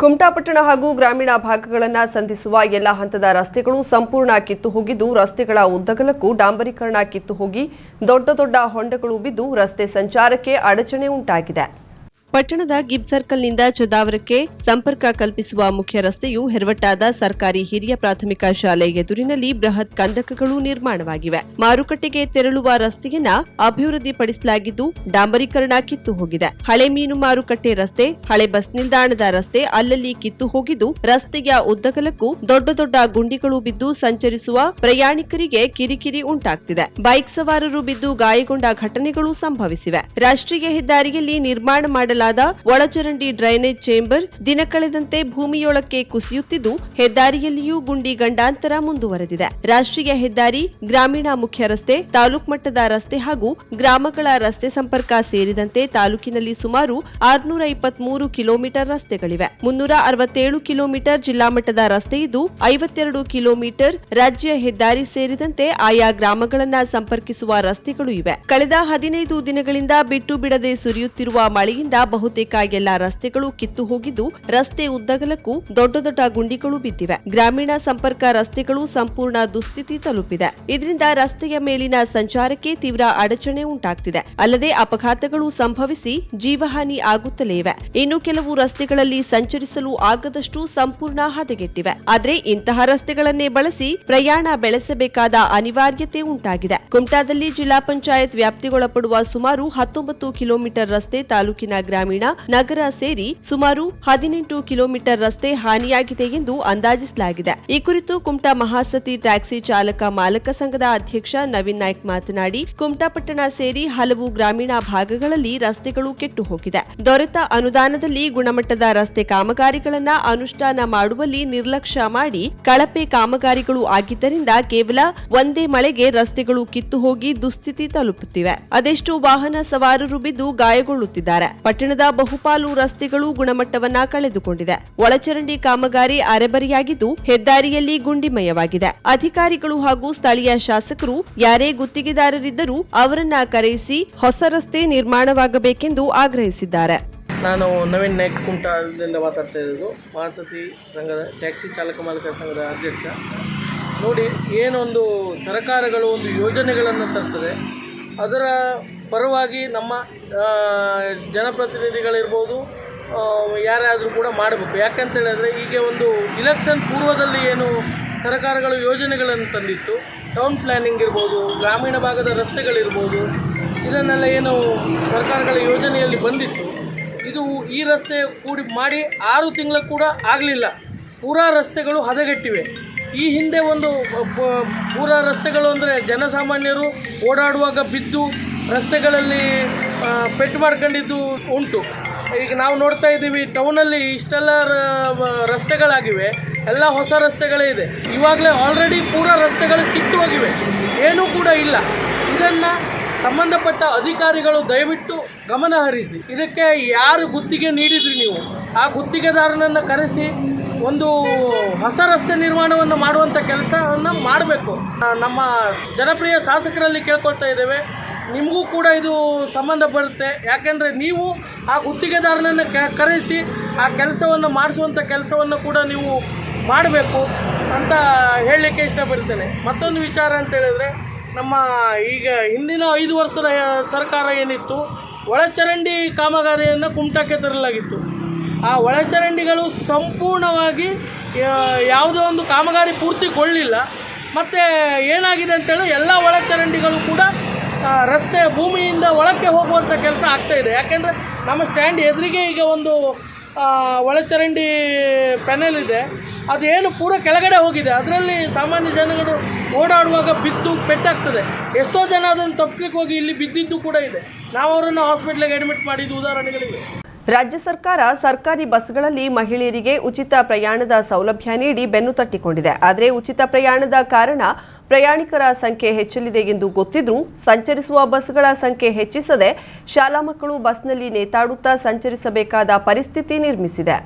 ಕುಮಟಾಪಟ್ಟಣ ಹಾಗೂ ಗ್ರಾಮೀಣ ಭಾಗಗಳನ್ನು ಸಂಧಿಸುವ ಎಲ್ಲ ಹಂತದ ರಸ್ತೆಗಳು ಸಂಪೂರ್ಣ ಕಿತ್ತು ಹೋಗಿದ್ದು, ರಸ್ತೆಗಳ ಉದ್ದಗಲಕ್ಕೂ ಡಾಂಬರೀಕರಣ ಕಿತ್ತು ಹೋಗಿ ದೊಡ್ಡ ದೊಡ್ಡ ಹೊಂಡಗಳು ಬಿದ್ದು ರಸ್ತೆ ಸಂಚಾರಕ್ಕೆ ಅಡಚಣೆ ಉಂಟಾಗಿದೆ. ಪಟ್ಟಣದ ಗಿಬ್ ಸರ್ಕಲ್ನಿಂದ ಚದಾವರಕ್ಕೆ ಸಂಪರ್ಕ ಕಲ್ಪಿಸುವ ಮುಖ್ಯ ರಸ್ತೆಯು ಹೆರವಟ್ಟಾದ ಸರ್ಕಾರಿ ಹಿರಿಯ ಪ್ರಾಥಮಿಕ ಶಾಲೆ ಎದುರಿನಲ್ಲಿ ಬೃಹತ್ ಕಂದಕಗಳು ನಿರ್ಮಾಣವಾಗಿವೆ. ಮಾರುಕಟ್ಟೆಗೆ ತೆರಳುವ ರಸ್ತೆಯನ್ನ ಅಭಿವೃದ್ಧಿಪಡಿಸಲಾಗಿದ್ದು, ಡಾಂಬರೀಕರಣ ಕಿತ್ತು ಹೋಗಿದೆ. ಹಳೆ ಮೀನು ಮಾರುಕಟ್ಟೆ ರಸ್ತೆ, ಹಳೆ ಬಸ್ ನಿಲ್ದಾಣದ ರಸ್ತೆ ಅಲ್ಲಲ್ಲಿ ಕಿತ್ತು ಹೋಗಿದ್ದು, ರಸ್ತೆಯ ಉದ್ದಗಲಕ್ಕೂ ದೊಡ್ಡ ದೊಡ್ಡ ಗುಂಡಿಗಳು ಬಿದ್ದು ಸಂಚರಿಸುವ ಪ್ರಯಾಣಿಕರಿಗೆ ಕಿರಿಕಿರಿ ಉಂಟಾಗ್ತಿದೆ. ಬೈಕ್ ಸವಾರರು ಬಿದ್ದು ಗಾಯಗೊಂಡ ಘಟನೆಗಳು ಸಂಭವಿಸಿವೆ. ರಾಷ್ಟ್ರೀಯ ಹೆದ್ದಾರಿಯಲ್ಲಿ ನಿರ್ಮಾಣ ಮಾಡಲಾದ ಒಳಚರಂಡಿ ಡ್ರೈನೇಜ್ ಚೇಂಬರ್ ದಿನ ಕಳೆದಂತೆ ಭೂಮಿಯೊಳಕ್ಕೆ ಕುಸಿಯುತ್ತಿದ್ದು, ಹೆದ್ದಾರಿಯಲ್ಲಿಯೂ ಗುಂಡಿ ಗಂಡಾಂತರ ಮುಂದುವರೆದಿದೆ. ರಾಷ್ಟ್ರೀಯ ಹೆದ್ದಾರಿ, ಗ್ರಾಮೀಣ ಮುಖ್ಯ ರಸ್ತೆ, ತಾಲೂಕ್ ಮಟ್ಟದ ರಸ್ತೆ ಹಾಗೂ ಗ್ರಾಮಗಳ ರಸ್ತೆ ಸಂಪರ್ಕ ಸೇರಿದಂತೆ ತಾಲೂಕಿನಲ್ಲಿ ಸುಮಾರು ಆರುನೂರ ಇಪ್ಪತ್ಮೂರು ಕಿಲೋಮೀಟರ್ ರಸ್ತೆಗಳಿವೆ. ಮುನ್ನೂರ ಅರವತ್ತೇಳು ಕಿಲೋಮೀಟರ್ ಜಿಲ್ಲಾ ಮಟ್ಟದ ರಸ್ತೆ ಇದ್ದು ಐವತ್ತೆರಡು ಕಿಲೋಮೀಟರ್ ರಾಜ್ಯ ಹೆದ್ದಾರಿ ಸೇರಿದಂತೆ ಆಯಾ ಗ್ರಾಮಗಳನ್ನ ಸಂಪರ್ಕಿಸುವ ರಸ್ತೆಗಳು ಇವೆ. ಕಳೆದ ಹದಿನೈದು ದಿನಗಳಿಂದ ಬಿಟ್ಟು ಬಿಡದೆ ಸುರಿಯುತ್ತಿರುವ ಮಳೆಯಿಂದ ಬಹುತೇಕ ಎಲ್ಲಾ ರಸ್ತೆಗಳು ಕಿತ್ತು ಹೋಗಿದ್ದು ರಸ್ತೆ ಉದ್ದಗಲಕ್ಕೂ ದೊಡ್ಡ ದೊಡ್ಡ ಗುಂಡಿಗಳು ಬಿದ್ದಿವೆ. ಗ್ರಾಮೀಣ ಸಂಪರ್ಕ ರಸ್ತೆಗಳು ಸಂಪೂರ್ಣ ದುಸ್ಥಿತಿ ತಲುಪಿದೆ. ಇದರಿಂದ ರಸ್ತೆಯ ಮೇಲಿನ ಸಂಚಾರಕ್ಕೆ ತೀವ್ರ ಅಡಚಣೆ ಉಂಟಾಗ್ತಿದೆ. ಅಲ್ಲದೆ ಅಪಘಾತಗಳು ಸಂಭವಿಸಿ ಜೀವಹಾನಿ ಆಗುತ್ತಲೇ ಇವೆ. ಇನ್ನು ಕೆಲವು ರಸ್ತೆಗಳಲ್ಲಿ ಸಂಚರಿಸಲು ಆಗದಷ್ಟು ಸಂಪೂರ್ಣ ಹದಗೆಟ್ಟಿವೆ. ಆದ್ರೆ ಇಂತಹ ರಸ್ತೆಗಳನ್ನೇ ಬಳಸಿ ಪ್ರಯಾಣ ಬೆಳೆಸಬೇಕಾದ ಅನಿವಾರ್ಯತೆ ಉಂಟಾಗಿದೆ. ಕುಮಟಾದಲ್ಲಿ ಜಿಲ್ಲಾ ಪಂಚಾಯತ್ ವ್ಯಾಪ್ತಿಗೊಳಪಡುವ ಸುಮಾರು ಹತ್ತೊಂಬತ್ತು ಕಿಲೋಮೀಟರ್ ರಸ್ತೆ ತಾಲೂಕಿನ ಗ್ರಾಮೀಣ ನಗರ ಸೇರಿ ಸುಮಾರು ಹದಿನೆಂಟು ಕಿಲೋಮೀಟರ್ ರಸ್ತೆ ಹಾನಿಯಾಗಿದೆ ಎಂದು ಅಂದಾಜಿಸಲಾಗಿದೆ. ಈ ಕುರಿತು ಕುಮಟಾ ಮಹಾಸತಿ ಟ್ಯಾಕ್ಸಿ ಚಾಲಕ ಮಾಲಕ ಸಂಘದ ಅಧ್ಯಕ್ಷ ನವೀನ್ ನಾಯ್ಕ್ ಮಾತನಾಡಿ ಕುಮಟಾಪಟ್ಟಣ ಸೇರಿ ಹಲವು ಗ್ರಾಮೀಣ ಭಾಗಗಳಲ್ಲಿ ರಸ್ತೆಗಳು ಕೆಟ್ಟು ಹೋಗಿದೆ ದೊರೆತ ಅನುದಾನದಲ್ಲಿ ಗುಣಮಟ್ಟದ ರಸ್ತೆ ಕಾಮಗಾರಿಗಳನ್ನ ಅನುಷ್ಠಾನ ಮಾಡುವಲ್ಲಿ ನಿರ್ಲಕ್ಷ್ಯ ಮಾಡಿ ಕಳಪೆ ಕಾಮಗಾರಿಗಳು ಆಗಿದ್ದರಿಂದ ಕೇವಲ ಒಂದೇ ಮಳೆಗೆ ರಸ್ತೆಗಳು ಕಿತ್ತು ಹೋಗಿ ದುಸ್ಥಿತಿ ತಲುಪುತ್ತಿವೆ. ಅದೆಷ್ಟು ವಾಹನ ಸವಾರರು ಬಿದ್ದು ಗಾಯಗೊಳ್ಳುತ್ತಿದ್ದಾರೆ. ಪಟ್ಟಣದ ಬಹುಪಾಲು ರಸ್ತೆಗಳು ಗುಣಮಟ್ಟವನ್ನ ಕಳೆದುಕೊಂಡಿದೆ. ಒಳಚರಂಡಿ ಕಾಮಗಾರಿ ಅರೆಬರಿಯಾಗಿದ್ದು ಹೆದ್ದಾರಿಯಲ್ಲಿ ಗುಂಡಿಮಯವಾಗಿದೆ. ಅಧಿಕಾರಿಗಳು ಹಾಗೂ ಸ್ಥಳೀಯ ಶಾಸಕರು, ಯಾರೇ ಗುತ್ತಿಗೆದಾರರಿದ್ದರೂ ಅವರನ್ನ ಕರೆಯಿಸಿ ಹೊಸ ರಸ್ತೆ ನಿರ್ಮಾಣವಾಗಬೇಕೆಂದು ಆಗ್ರಹಿಸಿದ್ದಾರೆ. ನಾನು ನವೀನ್ ನಾಯ್ಕ್ ಕುಮಟಾದಿಂದ ಮಾತಾಡ್ತಾ ಇರೋದು. ಮಹಾಸತಿ ಸಂಘದ ಟ್ಯಾಕ್ಸಿ ಚಾಲಕ ಮಾಲಕರ ಸಂಘದ ಅಧ್ಯಕ್ಷ. ನೋಡಿ, ಏನೊಂದು ಸರ್ಕಾರಗಳು ಒಂದು ಯೋಜನೆಗಳನ್ನು ತರ್ತದೆ. ಅದರ ಪರವಾಗಿ ನಮ್ಮ ಜನಪ್ರತಿನಿಧಿಗಳಿರ್ಬೋದು ಯಾರಾದರೂ ಕೂಡ ಮಾಡಬೇಕು. ಯಾಕಂತ ಹೇಳಿದ್ರೆ ಈಗ ಒಂದು ಇಲೆಕ್ಷನ್ ಪೂರ್ವದಲ್ಲಿ ಏನು ಸರ್ಕಾರಗಳು ಯೋಜನೆಗಳನ್ನು ತಂದಿತ್ತು. ಟೌನ್ ಪ್ಲ್ಯಾನಿಂಗ್ ಇರ್ಬೋದು, ಗ್ರಾಮೀಣ ಭಾಗದ ರಸ್ತೆಗಳಿರ್ಬೋದು, ಇದನ್ನೆಲ್ಲ ಏನು ಸರ್ಕಾರಗಳ ಯೋಜನೆಯಲ್ಲಿ ಬಂದಿತ್ತು. ಇದು ಈ ರಸ್ತೆ ಕೂಡಿ ಮಾಡಿ ಆರು ತಿಂಗಳು ಕೂಡ ಆಗಲಿಲ್ಲ. ಪೂರಾ ರಸ್ತೆಗಳು ಹದಗೆಟ್ಟಿವೆ. ಈ ಹಿಂದೆ ಒಂದು ಪೂರಾ ರಸ್ತೆಗಳು ಅಂದರೆ ಜನಸಾಮಾನ್ಯರು ಓಡಾಡುವಾಗ ಬಿದ್ದು ರಸ್ತೆಗಳಲ್ಲಿ ಪೆಟ್ಟು ಮಾಡ್ಕೊಂಡಿದ್ದು ಉಂಟು. ಈಗ ನಾವು ನೋಡ್ತಾ ಇದ್ದೀವಿ ಟೌನಲ್ಲಿ ಇಷ್ಟೆಲ್ಲ ರಸ್ತೆಗಳಾಗಿವೆ. ಎಲ್ಲ ಹೊಸ ರಸ್ತೆಗಳೇ ಇದೆ. ಇವಾಗಲೇ ಆಲ್ರೆಡಿ ಪೂರಾ ರಸ್ತೆಗಳು ಕಿತ್ತು ಹೋಗಿವೆ. ಏನೂ ಕೂಡ ಇಲ್ಲ. ಇದನ್ನು ಸಂಬಂಧಪಟ್ಟ ಅಧಿಕಾರಿಗಳು ದಯವಿಟ್ಟು ಗಮನ ಹರಿಸಿ. ಇದಕ್ಕೆ ಯಾರು ಗುತ್ತಿಗೆ ನೀಡಿದ್ರಿ ನೀವು? ಆ ಗುತ್ತಿಗೆದಾರನನ್ನು ಕರೆಸಿ ಒಂದು ಹೊಸ ರಸ್ತೆ ನಿರ್ಮಾಣವನ್ನು ಮಾಡುವಂಥ ಕೆಲಸವನ್ನು ಮಾಡಬೇಕು. ನಮ್ಮ ಜನಪ್ರಿಯ ಶಾಸಕರಲ್ಲಿ ಕೇಳ್ಕೊಳ್ತಾ ಇದ್ದೇವೆ. ನಿಮಗೂ ಕೂಡ ಇದು ಸಂಬಂಧ ಬರುತ್ತೆ. ಯಾಕೆಂದರೆ ನೀವು ಆ ಗುತ್ತಿಗೆದಾರನನ್ನು ಕರೆಸಿ ಆ ಕೆಲಸವನ್ನು ಮಾಡಿಸುವಂಥ ಕೆಲಸವನ್ನು ಕೂಡ ನೀವು ಮಾಡಬೇಕು ಅಂತ ಹೇಳಲಿಕ್ಕೆ ಇಷ್ಟಪಡ್ತೇನೆ. ಮತ್ತೊಂದು ವಿಚಾರ ಅಂತ ಹೇಳಿದ್ರೆ ನಮ್ಮ ಈಗ ಹಿಂದಿನ ಐದು ವರ್ಷದ ಸರ್ಕಾರ ಏನಿತ್ತು? ಒಳಚರಂಡಿ ಕಾಮಗಾರಿಯನ್ನು ಕುಮಟಕ್ಕೆ ತರಲಾಗಿತ್ತು. ಆ ಒಳಚರಂಡಿಗಳು ಸಂಪೂರ್ಣವಾಗಿ ಯಾವುದೋ ಒಂದು ಕಾಮಗಾರಿ ಪೂರ್ತಿಗೊಳ್ಳಿಲ್ಲ. ಮತ್ತು ಏನಾಗಿದೆ ಅಂತೇಳಿ ಎಲ್ಲ ಒಳಚರಂಡಿಗಳು ಕೂಡ ರಸ್ತೆ ಭೂಮಿಯಿಂದ ಒಳಕ್ಕೆ ಹೋಗುವಂಥ ಕೆಲಸ ಆಗ್ತಾಯಿದೆ ಯಾಕೆಂದರೆ ನಮ್ಮ ಸ್ಟ್ಯಾಂಡ್ ಎದುರಿಗೆ ಈಗ ಒಂದು ಒಳಚರಂಡಿ ಪ್ಯಾನೆಲ್ ಇದೆ. ಅದೇನು ಪೂರ ಕೆಳಗಡೆ ಹೋಗಿದೆ. ಅದರಲ್ಲಿ ಸಾಮಾನ್ಯ ಜನಗಳು ಓಡಾಡುವಾಗ ಬಿದ್ದು ಪೆಟ್ಟಾಗ್ತದೆ. ಎಷ್ಟೋ ಜನ ಅದನ್ನು ತಪ್ಪಿಸ್ಲಿಕ್ಕೆ ಹೋಗಿ ಇಲ್ಲಿ ಬಿದ್ದಿದ್ದು ಕೂಡ ಇದೆ. ನಾವು ಅವರನ್ನು ಹಾಸ್ಪಿಟ್ಲಿಗೆ ಅಡ್ಮಿಟ್ ಮಾಡಿದ್ದು ಉದಾಹರಣೆಗಳಿವೆ. ರಾಜ್ಯ ಸರ್ಕಾರ ಸರ್ಕಾರಿ ಬಸ್ಗಳಲ್ಲಿ ಮಹಿಳೆಯರಿಗೆ ಉಚಿತ ಪ್ರಯಾಣದ ಸೌಲಭ್ಯ ನೀಡಿ ಬೆನ್ನು ತಟ್ಟಿಕೊಂಡಿದೆ. ಆದರೆ ಉಚಿತ ಪ್ರಯಾಣದ ಕಾರಣ ಪ್ರಯಾಣಿಕರ ಸಂಖ್ಯೆ ಹೆಚ್ಚಲಿದೆ ಎಂದು ಗೊತ್ತಿದ್ರೂ ಸಂಚರಿಸುವ ಬಸ್ಗಳ ಸಂಖ್ಯೆ ಹೆಚ್ಚಿಸದೆ ಶಾಲಾ ಮಕ್ಕಳು ಬಸ್ನಲ್ಲಿ ನೇತಾಡುತ್ತಾ ಸಂಚರಿಸಬೇಕಾದ ಪರಿಸ್ಥಿತಿ ನಿರ್ಮಿಸಿದೆ.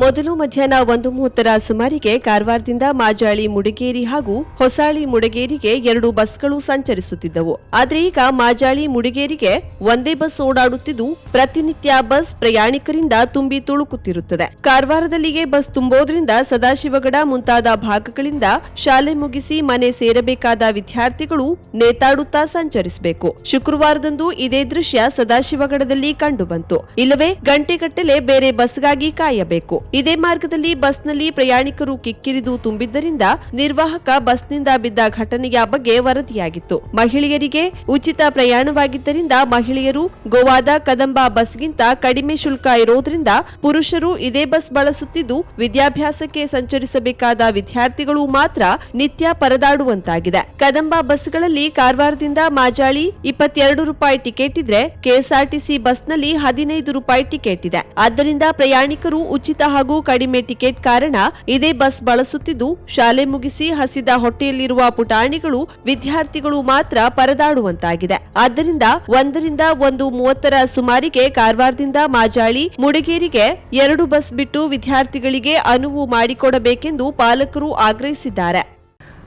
ಮೊದಲು ಮಧ್ಯಾಹ್ನ ಒಂದು ಮೂವತ್ತರ ಸುಮಾರಿಗೆ ಕಾರವಾರದಿಂದ ಮಾಜಾಳಿ ಮುಡಿಗೇರಿ ಹಾಗೂ ಹೊಸಾಳಿ ಮುಡಿಗೇರಿಗೆ ಎರಡು ಬಸ್ಗಳು ಸಂಚರಿಸುತ್ತಿದ್ದವು. ಆದರೆ ಈಗ ಮಾಜಾಳಿ ಮುಡಿಗೇರಿಗೆ ಒಂದೇ ಬಸ್ ಓಡಾಡುತ್ತಿದ್ದು, ಪ್ರತಿನಿತ್ಯ ಬಸ್ ಪ್ರಯಾಣಿಕರಿಂದ ತುಂಬಿ ತುಳುಕುತ್ತಿರುತ್ತದೆ. ಕಾರವಾರದಲ್ಲಿಗೆ ಬಸ್ ತುಂಬೋದ್ರಿಂದ ಸದಾಶಿವಗಡ ಮುಂತಾದ ಭಾಗಗಳಿಂದ ಶಾಲೆ ಮುಗಿಸಿ ಮನೆ ಸೇರಬೇಕಾದ ವಿದ್ಯಾರ್ಥಿಗಳು ನೇತಾಡುತ್ತಾ ಸಂಚರಿಸಬೇಕು. ಶುಕ್ರವಾರದಂದು ಇದೇ ದೃಶ್ಯ ಸದಾಶಿವಗಡದಲ್ಲಿ ಕಂಡುಬಂತು. ಇಲ್ಲವೇ ಗಂಟೆಗಟ್ಟಲೆ ಬೇರೆ ಬಸ್ಗಾಗಿ ಕಾಯಬೇಕು. ಇದೇ ಮಾರ್ಗದಲ್ಲಿ ಬಸ್ನಲ್ಲಿ ಪ್ರಯಾಣಿಕರು ಕಿಕ್ಕಿರಿದು ತುಂಬಿದ್ದರಿಂದ ನಿರ್ವಾಹಕ ಬಸ್ನಿಂದ ಬಿದ್ದ ಘಟನೆಯ ಬಗ್ಗೆ ವರದಿಯಾಗಿತ್ತು. ಮಹಿಳೆಯರಿಗೆ ಉಚಿತ ಪ್ರಯಾಣವಾಗಿದ್ದರಿಂದ ಮಹಿಳೆಯರು ಗೋವಾದ ಕದಂಬ ಬಸ್ಗಿಂತ ಕಡಿಮೆ ಶುಲ್ಕ ಇರೋದ್ರಿಂದ ಪುರುಷರು ಇದೇ ಬಸ್ ಬಳಸುತ್ತಿದ್ದು, ವಿದ್ಯಾಭ್ಯಾಸಕ್ಕೆ ಸಂಚರಿಸಬೇಕಾದ ವಿದ್ಯಾರ್ಥಿಗಳು ಮಾತ್ರ ನಿತ್ಯ ಪರದಾಡುವಂತಾಗಿದೆ. ಕದಂಬ ಬಸ್ಗಳಲ್ಲಿ ಕಾರವಾರದಿಂದ ಮಾಜಾಳಿ ಇಪ್ಪತ್ತೆರಡು ರೂಪಾಯಿ ಟಿಕೆಟ್ ಇದ್ರೆ ಕೆಎಸ್ಆರ್ಟಿಸಿ ಬಸ್ನಲ್ಲಿ ಹದಿನೈದು ರೂಪಾಯಿ ಟಿಕೆಟ್ ಇದೆ. ಆದ್ದರಿಂದ ಪ್ರಯಾಣಿಕರು ಉಚಿತ ಹಾಗೂ ಕಡಿಮೆ ಟಿಕೆಟ್ ಕಾರಣ ಇದೇ ಬಸ್ ಬಳಸುತ್ತಿದ್ದು, ಶಾಲೆ ಮುಗಿಸಿ ಹಸಿದ ಹೊಟ್ಟೆಯಲ್ಲಿರುವ ಪುಟಾಣಿಗಳು ವಿದ್ಯಾರ್ಥಿಗಳು ಮಾತ್ರ ಪರದಾಡುವಂತಾಗಿದೆ. ಆದ್ದರಿಂದ ಒಂದರಿಂದ ಒಂದು ಮೂವತ್ತರ ಸುಮಾರಿಗೆ ಕಾರವಾರದಿಂದ ಮಾಜಾಳಿ ಮುಡಿಗೇರಿಗೆ ಎರಡು ಬಸ್ ಬಿಟ್ಟು ವಿದ್ಯಾರ್ಥಿಗಳಿಗೆ ಅನುವು ಮಾಡಿಕೊಡಬೇಕೆಂದು ಪಾಲಕರು ಆಗ್ರಹಿಸಿದ್ದಾರೆ.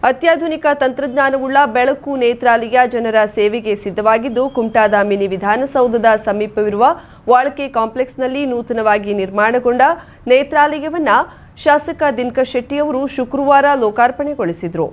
ಅತ್ಯಾಧುನಿಕ ತಂತ್ರಜ್ಞಾನವುಳ್ಳ ಬೆಳಕು ನೇತ್ರಾಲಯ ಜನರ ಸೇವೆಗೆ ಸಿದ್ಧವಾಗಿದ್ದು ಕುಮಟಾದ ಮಿನಿ ವಿಧಾನಸೌಧದ ಸಮೀಪವಿರುವ ವಾಳ್ಕೆ ಕಾಂಪ್ಲೆಕ್ಸ್ನಲ್ಲಿ ನೂತನವಾಗಿ ನಿರ್ಮಾಣಗೊಂಡ ನೇತ್ರಾಲಯವನ್ನು ಶಾಸಕ ದಿನಕರ್ ಶೆಟ್ಟಿಯವರು ಶುಕ್ರವಾರ ಲೋಕಾರ್ಪಣೆಗೊಳಿಸಿದರು.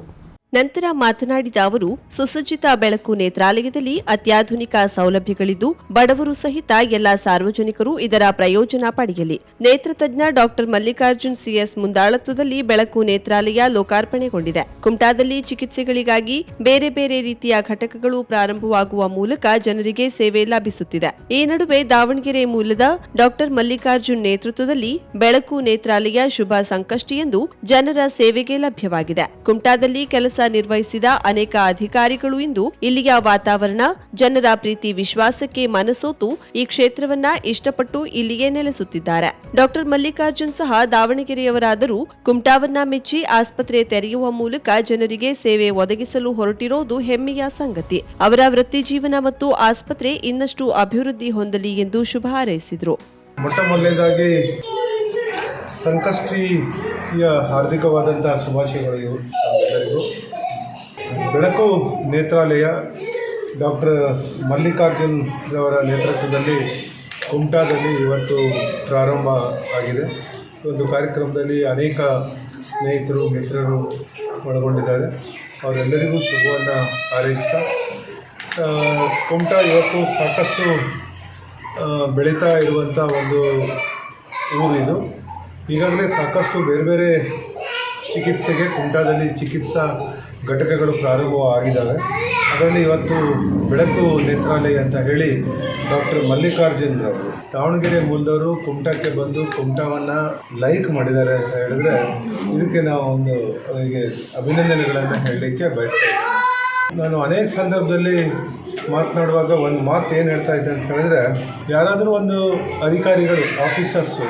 ನಂತರ ಮಾತನಾಡಿದ ಅವರು, ಸುಸಜ್ಜಿತ ಬೆಳಕು ನೇತ್ರಾಲಯದಲ್ಲಿ ಅತ್ಯಾಧುನಿಕ ಸೌಲಭ್ಯಗಳಿದ್ದು, ಬಡವರು ಸಹಿತ ಎಲ್ಲ ಸಾರ್ವಜನಿಕರು ಇದರ ಪ್ರಯೋಜನ ಪಡೆಯಲಿ. ನೇತ್ರತಜ್ಞ ಡಾಕ್ಟರ್ ಮಲ್ಲಿಕಾರ್ಜುನ್ ಸಿಎಸ್ ಮುಂದಾಳತ್ವದಲ್ಲಿ ಬೆಳಕು ನೇತ್ರಾಲಯ ಲೋಕಾರ್ಪಣೆಗೊಂಡಿದೆ. ಕುಮಟಾದಲ್ಲಿ ಚಿಕಿತ್ಸೆಗಳಿಗಾಗಿ ಬೇರೆ ಬೇರೆ ರೀತಿಯ ಘಟಕಗಳು ಪ್ರಾರಂಭವಾಗುವ ಮೂಲಕ ಜನರಿಗೆ ಸೇವೆ ಲಭಿಸುತ್ತಿದೆ. ಈ ನಡುವೆ ದಾವಣಗೆರೆ ಮೂಲದ ಡಾಕ್ಟರ್ ಮಲ್ಲಿಕಾರ್ಜುನ್ ನೇತೃತ್ವದಲ್ಲಿ ಬೆಳಕು ನೇತ್ರಾಲಯ ಶುಭ ಸಂಕಷ್ಟಿಯೆಂದು ಜನರ ಸೇವೆಗೆ ಲಭ್ಯವಾಗಿದೆ. ಕುಮಟಾದಲ್ಲಿ ಕೆಲಸ ನಿರ್ವಹಿಸಿದ ಅನೇಕ ಅಧಿಕಾರಿಗಳು ಇಂದು ಇಲ್ಲಿಯ ವಾತಾವರಣ, ಜನರ ಪ್ರೀತಿ ವಿಶ್ವಾಸಕ್ಕೆ ಮನಸೋತು ಈ ಕ್ಷೇತ್ರವನ್ನ ಇಷ್ಟಪಟ್ಟು ಇಲ್ಲಿಯೇ ನೆಲೆಸುತ್ತಿದ್ದಾರೆ. ಡಾಕ್ಟರ್ ಮಲ್ಲಿಕಾರ್ಜುನ್ ಸಹ ದಾವಣಗೆರೆಯವರಾದರೂ ಕುಮಟಾವನ್ನ ಮೆಚ್ಚಿ ಆಸ್ಪತ್ರೆ ತೆರೆಯುವ ಮೂಲಕ ಜನರಿಗೆ ಸೇವೆ ಒದಗಿಸಲು ಹೊರಟಿರೋದು ಹೆಮ್ಮೆಯ ಸಂಗತಿ. ಅವರ ವೃತ್ತಿ ಜೀವನ ಮತ್ತು ಆಸ್ಪತ್ರೆ ಇನ್ನಷ್ಟು ಅಭಿವೃದ್ಧಿ ಹೊಂದಲಿ ಎಂದು ಶುಭ ಹಾರೈಸಿದರು. ಮೊಟ್ಟ ಸಂಕಷ್ಟಿಯ ಹಾರ್ದಿಕವಾದಂತಹ ಶುಭಾಶಯಗಳು ಬೆಳಕು ನೇತ್ರಾಲಯ ಡಾಕ್ಟರ್ ಮಲ್ಲಿಕಾರ್ಜುನ್ ರವರ ನೇತೃತ್ವದಲ್ಲಿ ಕುಮಟಾದಲ್ಲಿ ಇವತ್ತು ಪ್ರಾರಂಭ ಆಗಿದೆ. ಒಂದು ಕಾರ್ಯಕ್ರಮದಲ್ಲಿ ಅನೇಕ ಸ್ನೇಹಿತರು, ಮಿತ್ರರು ಒಳಗೊಂಡಿದ್ದಾರೆ ಅವರೆಲ್ಲರಿಗೂ ಶುಭವನ್ನು ಹಾರೈಸ್ತಾ ಕುಮಟಾ ಇವತ್ತು ಸಾಕಷ್ಟು ಬೆಳೀತಾ ಇರುವಂಥ ಒಂದು ಊರಿದು ಈಗಾಗಲೇ ಸಾಕಷ್ಟು ಬೇರೆ ಬೇರೆ ಚಿಕಿತ್ಸೆಗೆ ಕುಮಟಾದಲ್ಲಿ ಚಿಕಿತ್ಸಾ ಘಟಕಗಳು ಪ್ರಾರಂಭವಾಗಿದ್ದಾವೆ. ಅದರಲ್ಲಿ ಇವತ್ತು ಬೆಳಕು ನೇತ್ರಾಲಯ ಅಂತ ಹೇಳಿ ಡಾಕ್ಟರ್ ಮಲ್ಲಿಕಾರ್ಜುನ್ ಅವರು ದಾವಣಗೆರೆ ಮೂಲದವರು ಕುಮಟಕ್ಕೆ ಬಂದು ಕುಮಟವನ್ನು ಲೈಕ್ ಮಾಡಿದ್ದಾರೆ ಅಂತ ಹೇಳಿದ್ರೆ ಇದಕ್ಕೆ ನಾವು ಒಂದು ಅವರಿಗೆ ಅಭಿನಂದನೆಗಳನ್ನು ಹೇಳಲಿಕ್ಕೆ ಬಯಸ್ತೇವೆ ನಾನು ಅನೇಕ ಸಂದರ್ಭದಲ್ಲಿ ಮಾತನಾಡುವಾಗ ಒಂದು ಮಾತು ಏನು ಹೇಳ್ತಾ ಇದ್ದೆ ಅಂತ ಹೇಳಿದ್ರೆ, ಯಾರಾದರೂ ಒಂದು ಅಧಿಕಾರಿಗಳು ಆಫೀಸರ್ಸು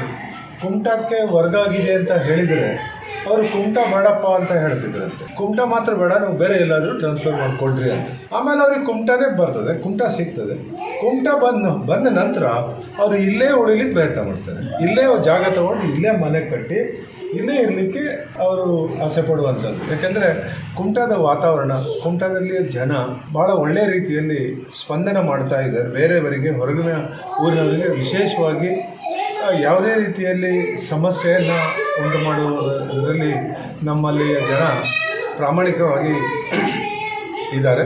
ಕುಮಟಕ್ಕೆ ವರ್ಗ ಆಗಿದೆ ಅಂತ ಹೇಳಿದರೆ ಅವರು ಕುಮಟ ಬೇಡಪ್ಪ ಅಂತ ಹೇಳ್ತಿದ್ರಂತೆ. ಕುಮಟ ಮಾತ್ರ ಬೇಡ, ನೀವು ಬೇರೆ ಎಲ್ಲಾದರೂ ಟ್ರಾನ್ಸ್ಫರ್ ಮಾಡಿಕೊಡ್ರಿ ಅಂತ. ಆಮೇಲೆ ಅವ್ರಿಗೆ ಕುಮಟಾನೇ ಬರ್ತದೆ, ಕುಮಟ ಸಿಗ್ತದೆ. ಕುಮಟ ಬಂದು, ಬಂದ ನಂತರ ಅವರು ಇಲ್ಲೇ ಉಳಿಲಿಕ್ಕೆ ಪ್ರಯತ್ನ ಮಾಡ್ತಾರೆ. ಇಲ್ಲೇ ಜಾಗ ತಗೊಂಡು ಇಲ್ಲೇ ಮನೆ ಕಟ್ಟಿ ಇಲ್ಲೇ ಇರಲಿಕ್ಕೆ ಅವರು ಆಸೆ ಪಡುವಂಥದ್ದು. ಯಾಕೆಂದರೆ ಕುಮಟಾದ ವಾತಾವರಣ ಕುಮಟಾದಲ್ಲಿ ಜನ ಭಾಳ ಒಳ್ಳೆಯ ರೀತಿಯಲ್ಲಿ ಸ್ಪಂದನೆ ಮಾಡ್ತಾ ಇದ್ದಾರೆ. ಬೇರೆಯವರಿಗೆ, ಹೊರಗಿನ ಊರಿನವರಿಗೆ ವಿಶೇಷವಾಗಿ ಯಾವುದೇ ರೀತಿಯಲ್ಲಿ ಸಮಸ್ಯೆಯನ್ನು ಉಂಟು ಮಾಡುವುದರಲ್ಲಿ ನಮ್ಮಲ್ಲಿಯ ಜನ ಪ್ರಾಮಾಣಿಕವಾಗಿ ಇದ್ದಾರೆ.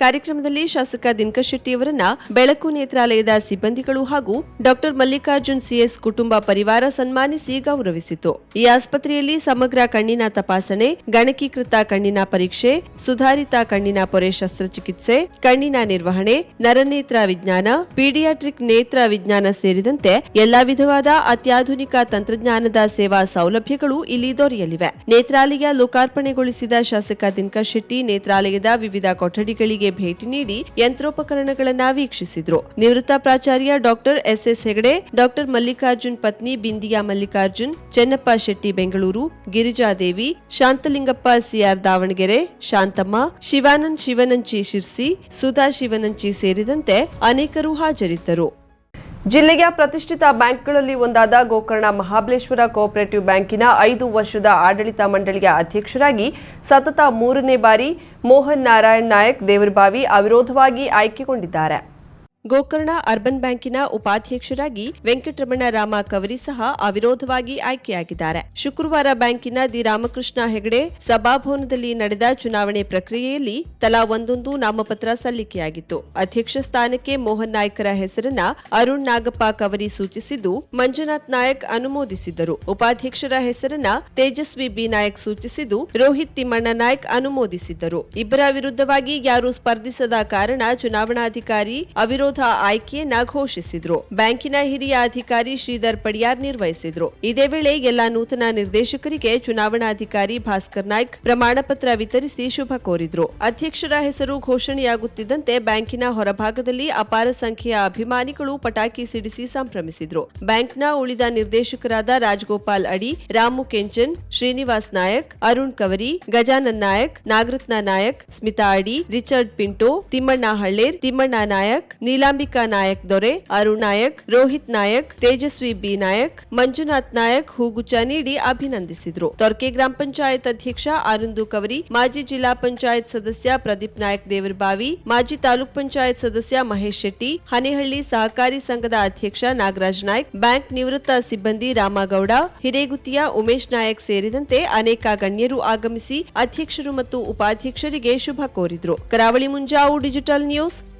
ಕಾರ್ಯಕ್ರಮದಲ್ಲಿ ಶಾಸಕ ದಿನಕರ್ ಶೆಟ್ಟಿಯವರನ್ನ ಬೆಳಕು ನೇತ್ರಾಲಯದ ಸಿಬ್ಬಂದಿಗಳು ಹಾಗೂ ಡಾಕ್ಟರ್ ಮಲ್ಲಿಕಾರ್ಜುನ್ ಸಿಎಸ್ ಕುಟುಂಬ ಪರಿವಾರ ಸನ್ಮಾನಿಸಿ ಗೌರವಿಸಿತು. ಈ ಆಸ್ಪತ್ರೆಯಲ್ಲಿ ಸಮಗ್ರ ಕಣ್ಣಿನ ತಪಾಸಣೆ, ಗಣಕೀಕೃತ ಕಣ್ಣಿನ ಪರೀಕ್ಷೆ, ಸುಧಾರಿತ ಕಣ್ಣಿನ ಪೊರೆ ಶಸ್ತ್ರಚಿಕಿತ್ಸೆ, ಕಣ್ಣಿನ ನಿರ್ವಹಣೆ, ನರನೇತ್ರ ವಿಜ್ಞಾನ, ಪೀಡಿಯಾಟ್ರಿಕ್ ನೇತ್ರ ವಿಜ್ಞಾನ ಸೇರಿದಂತೆ ಎಲ್ಲಾ ವಿಧವಾದ ಅತ್ಯಾಧುನಿಕ ತಂತ್ರಜ್ಞಾನದ ಸೇವಾ ಸೌಲಭ್ಯಗಳು ಇಲ್ಲಿ ದೊರೆಯಲಿವೆ. ನೇತ್ರಾಲಯ ಲೋಕಾರ್ಪಣೆಗೊಳಿಸಿದ ಶಾಸಕ ದಿನಕರ್ ಶೆಟ್ಟಿ ನೇತ್ರಾಲಯದ ವಿವಿಧ ಕೊಠಡಿಗಳಿಗೆ ಭೇಟಿ ನೀಡಿ ಯಂತ್ರೋಪಕರಣಗಳನ್ನು ವೀಕ್ಷಿಸಿದ್ರು. ನಿವೃತ್ತ ಪ್ರಾಚಾರ್ಯ doctor S S Hegde, doctor Mallikarjun ಪತ್ನಿ ಬಿಂದಿಯಾ ಮಲ್ಲಿಕಾರ್ಜುನ್, ಚೆನ್ನಪ್ಪ ಶೆಟ್ಟಿ ಬೆಂಗಳೂರು ಗಿರಿಜಾದೇವಿ ಶಾಂತಲಿಂಗಪ್ಪ ಸಿಆರ್ ದಾವಣಗೆರೆ, ಶಾಂತಮ್ಮ, ಶಿವಾನಂದ್ ಶಿವನಂಚಿ ಶಿರ್ಸಿ, ಸುಧಾ ಶಿವನಂಚಿ ಸೇರಿದಂತೆ ಅನೇಕರು ಹಾಜರಿದ್ದರು. ಜಿಲ್ಲೆಯ ಪ್ರತಿಷ್ಠಿತ ಬ್ಯಾಂಕ್ಗಳಲ್ಲಿ ಒಂದಾದ ಗೋಕರ್ಣ ಮಹಾಬಲೇಶ್ವರ ಕೋಆಪರೇಟಿವ್ ಬ್ಯಾಂಕಿನ ಐದು ವರ್ಷದ ಆಡಳಿತ ಮಂಡಳಿಯ ಅಧ್ಯಕ್ಷರಾಗಿ ಸತತ ಮೂರನೇ ಬಾರಿ ಮೋಹನ್ ನಾರಾಯಣ್ ನಾಯಕ್ ದೇವರಬಾವಿ ಅವಿರೋಧವಾಗಿ ಆಯ್ಕೆಗೊಂಡಿದ್ದಾರೆ. ಗೋಕರ್ಣ ಅರ್ಬನ್ ಬ್ಯಾಂಕಿನ ಉಪಾಧ್ಯಕ್ಷರಾಗಿ ವೆಂಕಟರಮಣ ರಾಮ ಕವರಿ ಸಹ ಅವಿರೋಧವಾಗಿ ಆಯ್ಕೆಯಾಗಿದ್ದಾರೆ. ಶುಕ್ರವಾರ ಬ್ಯಾಂಕಿನ ದಿ ರಾಮಕೃಷ್ಣ ಹೆಗಡೆ ಸಭಾಭವನದಲ್ಲಿ ನಡೆದ ಚುನಾವಣೆ ಪ್ರಕ್ರಿಯೆಯಲ್ಲಿ ತಲಾ ಒಂದೊಂದು ನಾಮಪತ್ರ ಸಲ್ಲಿಕೆಯಾಗಿತ್ತು. ಅಧ್ಯಕ್ಷ ಸ್ಥಾನಕ್ಕೆ ಮೋಹನ್ ನಾಯ್ಕರ ಹೆಸರನ್ನ ಅರುಣ್ ನಾಗಪ್ಪ ಕವರಿ ಸೂಚಿಸಿದ್ದು, ಮಂಜುನಾಥ್ ನಾಯಕ್ ಅನುಮೋದಿಸಿದ್ದರು. ಉಪಾಧ್ಯಕ್ಷರ ಹೆಸರನ್ನ ತೇಜಸ್ವಿ ಬಿ ನಾಯಕ್ ಸೂಚಿಸಿದ್ದು, ರೋಹಿತ್ ತಿಮ್ಮಣ್ಣ ನಾಯಕ್ ಅನುಮೋದಿಸಿದ್ದರು. ಇಬ್ಬರ ವಿರುದ್ಧವಾಗಿ ಯಾರೂ ಸ್ಪರ್ಧಿಸದ ಕಾರಣ ಚುನಾವಣಾಧಿಕಾರಿ ಅವಿರೋಧ ಆಯ್ಕೆಯನ್ನ ಘೋಷಿಸಿದ್ರು. ಬ್ಯಾಂಕಿನ ಹಿರಿಯ ಅಧಿಕಾರಿ ಶ್ರೀಧರ್ ಪಡಿಯಾರ್ ನಿರ್ವಹಿಸಿದ್ರು. ಇದೇ ವೇಳೆ ಎಲ್ಲಾ ನೂತನ ನಿರ್ದೇಶಕರಿಗೆ ಚುನಾವಣಾಧಿಕಾರಿ ಭಾಸ್ಕರ್ ನಾಯ್ಕ್ ಪ್ರಮಾಣ ಪತ್ರ ವಿತರಿಸಿ ಶುಭ ಕೋರಿದ್ರು. ಅಧ್ಯಕ್ಷರ ಹೆಸರು ಘೋಷಣೆಯಾಗುತ್ತಿದ್ದಂತೆ ಬ್ಯಾಂಕಿನ ಹೊರಭಾಗದಲ್ಲಿ ಅಪಾರ ಸಂಖ್ಯೆಯ ಅಭಿಮಾನಿಗಳು ಪಟಾಕಿ ಸಿಡಿಸಿ ಸಂಭ್ರಮಿಸಿದ್ರು. ಬ್ಯಾಂಕ್ನ ಉಳಿದ ನಿರ್ದೇಶಕರಾದ ರಾಜಗೋಪಾಲ್ ಅಡಿ, Ramu ಕೆಂಚನ್, Srinivas Nayak, Arun Kavari, Gajanan Nayak, Nagaratna Nayak, Smita Adi, Richard Pinto, Thimmanna Haller, Thimmanna Nayak Neelambika Nayak Dore Arun Nayak Rohit Nayak Tejasvi B Nayak Manjunath Nayak ಹೂಗುಚ್ಚ ನೀಡಿ ಅಭಿನಂದಿಸಿದರು ತೊರ್ಕೆ ಗ್ರಾಮ ಪಂಚಾಯತ್ ಅಧ್ಯಕ್ಷ ಅರುಂದು ಕವರಿ ಮಾಜಿ ಜಿಲ್ಲಾ ಪಂಚಾಯತ್ ಸದಸ್ಯ ಪ್ರದೀಪ್ ನಾಯಕ್ ದೇವರಬಾವಿ ಮಾಜಿ ತಾಲೂಕ್ ಪಂಚಾಯತ್ ಸದಸ್ಯ ಮಹೇಶ್ ಶೆಟ್ಟಿ ಹನೇಹಳ್ಳಿ ಸಹಕಾರಿ ಸಂಘದ ಅಧ್ಯಕ್ಷ ನಾಗರಾಜ್ ನಾಯ್ಕ್, ಬ್ಯಾಂಕ್ ನಿವೃತ್ತ ಸಿಬ್ಬಂದಿ ರಾಮಗೌಡ, ಹಿರೇಗುತ್ತಿಯ ಉಮೇಶ್ ನಾಯಕ್ ಸೇರಿದಂತೆ ಅನೇಕ ಗಣ್ಯರು ಆಗಮಿಸಿ ಅಧ್ಯಕ್ಷರು ಮತ್ತು ಉಪಾಧ್ಯಕ್ಷರಿಗೆ ಶುಭ ಕೋರಿದ್ರು. Karavali Munjavu digital news